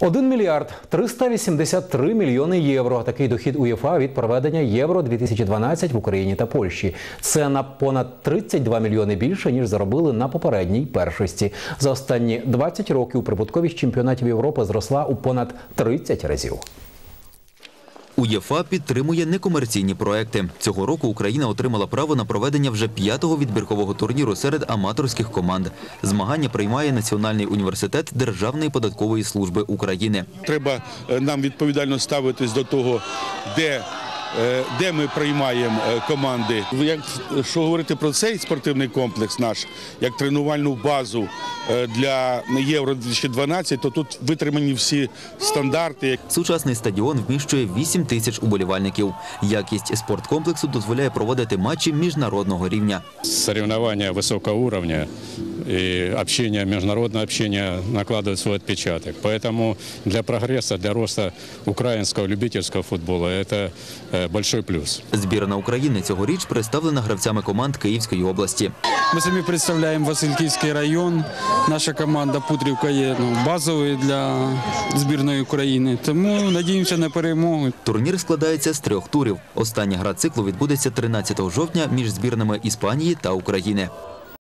1 мільярд 383 мільйони євро. Такий дохід УЄФА від проведення Євро 2012 в Україні та Польщі. Це на понад 32 мільйони більше ніж заробили на попередній першості. За останні 20 років прибутковість чемпіонатів Європи зросла у понад 30 разів. УЄФА підтримує некомерційні проекти. Цього року Україна отримала право на проведення вже п'ятого відбіркового турніру серед аматорських команд. Змагання приймає Національний університет Державної податкової служби України. Треба е, нам відповідально ставитись до того, де, де ми приймаємо е, команди. Як що говорити про цей спортивний комплекс наш, як тренувальну базу е, для Євро 2012, то тут витримані всі стандарти. Сучасний стадіон вміщує 8 тисяч уболівальників. Якість спорткомплексу дозволяє проводити матчі міжнародного рівня. соревнования высокого уровня и общение, международное общение накладывает свой отпечаток. Поэтому для прогресса, для роста украинского любительского футбола это э, большой плюс. Збірна України цьогоріч представлена гравцями команд Київської області. Ми самі представляємо Васильківський район. Наша команда Путрівка є ну, базовою для збірної України. Тому надіємося на перемогу. Турнір складається з трьох турів. Остання гра циклу відбудеться 13 жовтня між збірними Іспанії та України.